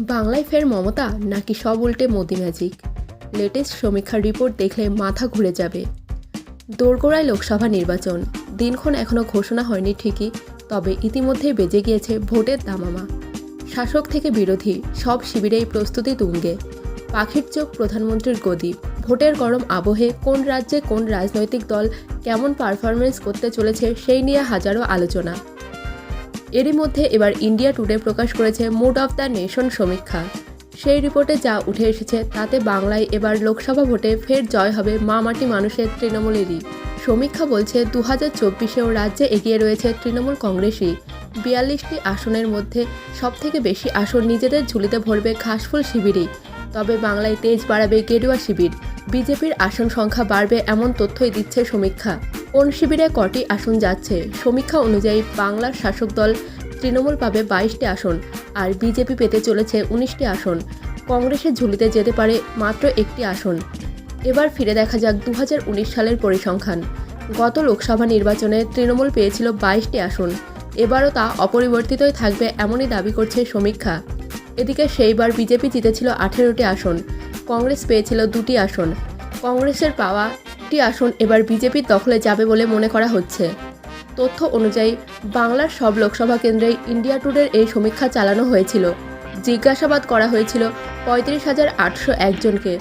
বাংলায় ফের মমতা নাকি সব উল্টে মোদি ম্যাজিক লেটেস্ট সমীক্ষার রিপোর্ট দেখলে মাথা ঘুরে যাবে। দোরগোড়ায় লোকসভা নির্বাচন। দিনক্ষণ এখনও ঘোষণা হয়নি ঠিকই, তবে ইতিমধ্যেই বেজে গিয়েছে ভোটের দামামা। শাসক থেকে বিরোধী, সব শিবিরেই প্রস্তুতি তুঙ্গে। পাখির চোখ প্রধানমন্ত্রীর গদি। ভোটের গরম আবহে কোন রাজ্যে কোন রাজনৈতিক দল কেমন পারফরমেন্স করতে চলেছে সেই নিয়ে হাজারো আলোচনা। এরই মধ্যে এবার ইন্ডিয়া টুডে প্রকাশ করেছে মুড অফ দ্য নেশন সমীক্ষা। সেই রিপোর্টে যা উঠে এসেছে তাতে বাংলায় এবার লোকসভা ভোটে ফের জয় হবে মা মাটি মানুষের তৃণমূলেরই। সমীক্ষা বলছে দু হাজার চব্বিশেও রাজ্যে এগিয়ে রয়েছে তৃণমূল কংগ্রেসই। বিয়াল্লিশটি আসনের মধ্যে সবথেকে বেশি আসন নিজেদের ঝুলিতে ভরবে ঘাসফুল শিবিরই। তবে বাংলায় তেজ বাড়াবে গেরুয়া শিবির। বিজেপির আসন সংখ্যা বাড়বে এমন তথ্যই দিচ্ছে সমীক্ষা। কোন শিবিরে কটি আসন যাচ্ছে, সমীক্ষা অনুযায়ী বাংলার শাসক দল তৃণমূল পাবে বাইশটি আসন আর বিজেপি পেতে চলেছে উনিশটি আসন। কংগ্রেসের ঝুলিতে যেতে পারে মাত্র একটি আসন। এবার ফিরে দেখা যাক দু হাজার উনিশ সালের পরিসংখ্যান। গত লোকসভা নির্বাচনে তৃণমূল পেয়েছিল বাইশটি আসন। এবারও তা অপরিবর্তিতই থাকবে এমনই দাবি করছে সমীক্ষা। এদিকে সেইবার বিজেপি জিতেছিল আঠেরোটি আসন, কংগ্রেস পেয়েছিল দুটি আসন। কংগ্রেসের পাওয়া একটি আসন এবার বিজেপির দখলে যাবে বলে মনে করা হচ্ছে। তথ্য অনুযায়ী, বাংলার সব লোকসভা কেন্দ্রেই ইন্ডিয়া টুডের এই সমীক্ষা চালানো হয়েছিল। জিজ্ঞাসাবাদ করা হয়েছিল পঁয়ত্রিশ হাজার আটশো একজনকে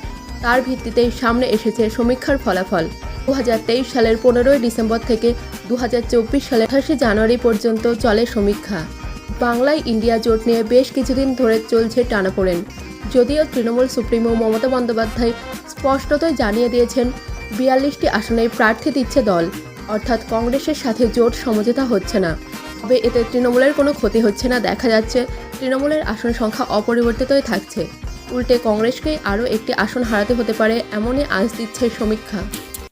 তার ভিত্তিতেই সামনে এসেছে সমীক্ষার ফলাফল। দু হাজার তেইশ সালের পনেরোই ডিসেম্বর থেকে দু হাজার চব্বিশ সালের আঠাশে জানুয়ারি পর্যন্ত চলে সমীক্ষা। বাংলায় ইন্ডিয়া জোট নিয়ে বেশ কিছুদিন ধরে চলছে টানাপোড়েন। যদিও তৃণমূল সুপ্রিমো মমতা বন্দ্যোপাধ্যায় স্পষ্টতই জানিয়ে দিয়েছেন বিয়াল্লিশটি আসনে প্রার্থী দিচ্ছে দল। অর্থাৎ কংগ্রেসের সাথে জোট সমঝোতা হচ্ছে না। তবে এতে তৃণমূলের কোনো ক্ষতি হচ্ছে না দেখা যাচ্ছে। তৃণমূলের আসন সংখ্যা অপরিবর্তিতই থাকছে। উল্টে কংগ্রেসকেই আরও একটি আসন হারাতে হতে পারে, এমনই আজ দিচ্ছে সমীক্ষা।